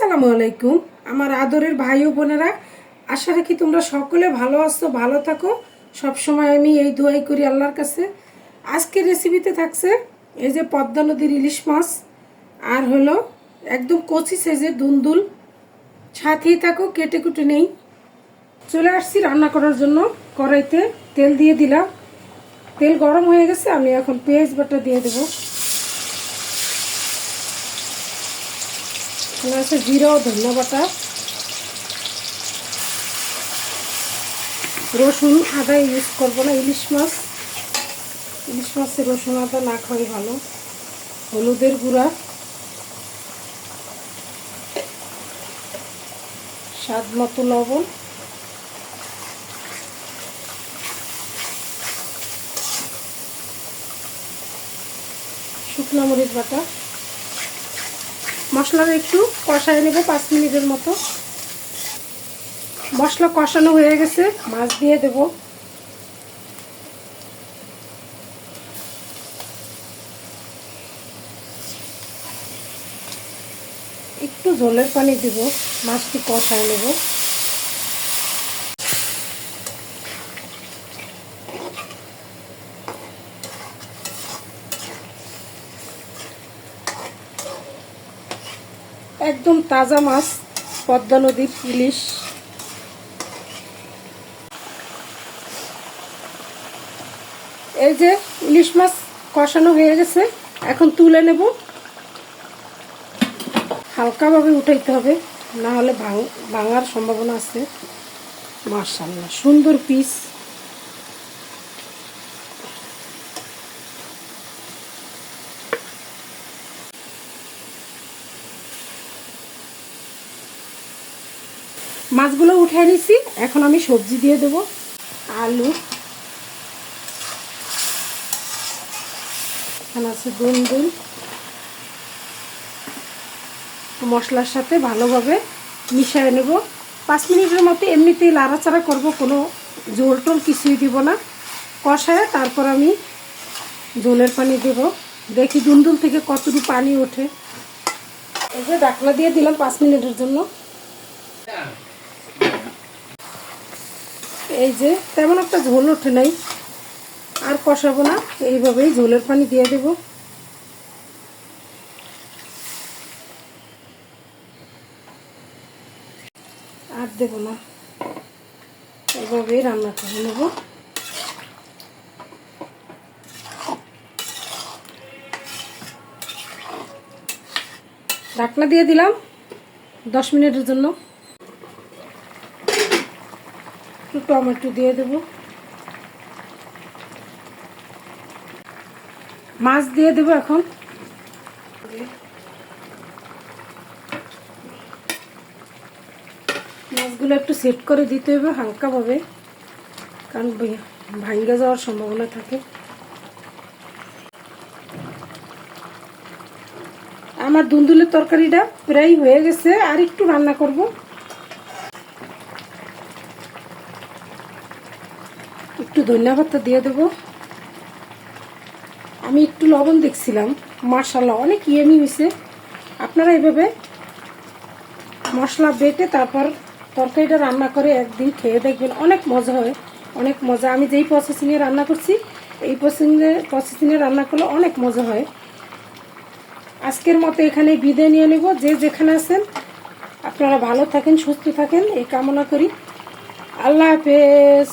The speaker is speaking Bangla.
আসসালামু আলাইকুম। আমার আদরের ভাই ও বোনেরা, আশা রাখি তোমরা সকলে ভালো আছো, ভালো থাকো। সব সময় আমি এই দোয়াই করি আল্লাহর কাছে। আজকের রেসিপিতে থাকছে এই যে পদ্মা নদীর ইলিশ মাছ, আর হলো একদম কচি সাইজের দুন্দুল। সাথেই থাকো, কেটে কুটে নেই। চলে আসছি রান্না করার জন্য। কড়াইতে তেল দিয়ে দিলাম। তেল গরম হয়ে গেছে, আমি এখন পেঁয়াজ বাটা দিয়ে দেবো। এখানে আছে জিরা ধনিয়া বাটা। রসুন আদা ইউজ করব না, ইলিশ মাছ। ইলিশ মাছে রসুন আদা না খাওয়াই ভালো। হলুদের গুঁড়া। স্বাদ মতো লবণ। শুকনো মরিচ বাটা। মশলাটা একটু কষায় নেব পাঁচ মিনিটের মতো। মশলা কষানো হয়ে গেছে, মাছ দিয়ে দেব। একটু জলের পানি দেব, মাছটি কষায় নেব। একদম তাজা মাছ, পদ্মা নদীর ইলিশ। এই যে ইলিশ মাছ কষানো হয়ে গেছে, এখন তুলে নেব। হালকাভাবে উঠাইতে হবে না হলে ভাঙ ভাঙার সম্ভাবনা আছে। মার্শাল্লাহ সুন্দর পিস মাছগুলো উঠে নিছি। এখন আমি সবজি দিয়ে দেব। আলু। এখানে আছে দুন্দুল মশলার সাথে ভালোভাবে মিশিয়ে নেব। পাঁচ মিনিটের মতো এমনিতেই লাড়াচাড়া করব, কোনো জোল টোল কিছুই দিব না। কষায় তারপর আমি জলের পানি দেব। দেখি দুন্দুল থেকে কতটুকু পানি ওঠে। এই যে ডাকনা দিয়ে দিলাম পাঁচ মিনিটের জন্য। এই যে তেমন একটা ঝোল ওঠে নাই। আর কষাবো না, এইভাবেই ঝোলের পানি দিয়ে দেব। আর দেব না। এইভাবেই রান্না করে নেব। ঢাকনা দিয়ে দিলাম দশ মিনিটের জন্য একটু টমেটো দিয়ে দেব। মাছ দিয়ে দেব এখন। মাছগুলো একটু সেট করে দিতে হবে হালকাভাবে, কারণ ভাঙ্গে যাওয়ার সম্ভাবনা থাকে। আমার দুন্দুলের তরকারিটা প্রায় হয়ে গেছে, আর একটু রান্না করব। একটু ধনিয়া দিয়ে দেব। আমি একটু লবণ দেখছিলাম। মার্শাল্লাহ অনেক ইয়েমি হয়েছে আপনারা এভাবে মশলা বেটে তারপর তরকারিটা রান্না করে একদিন খেয়ে দেখবেন। অনেক মজা হয়, অনেক মজা। আমি যেই প্রসেসিংয়ে রান্না করছি, এই প্রসেসিংয়ে প্রসেসিংয়ে রান্না করলে অনেক মজা হয়। আজকের মতো এখানে বিদায় নিয়ে নেব। যে যেখানে আছেন, আপনারা ভালো থাকেন, সুস্থ থাকেন। এই কামনা করি। আল্লাহ হাফেজ।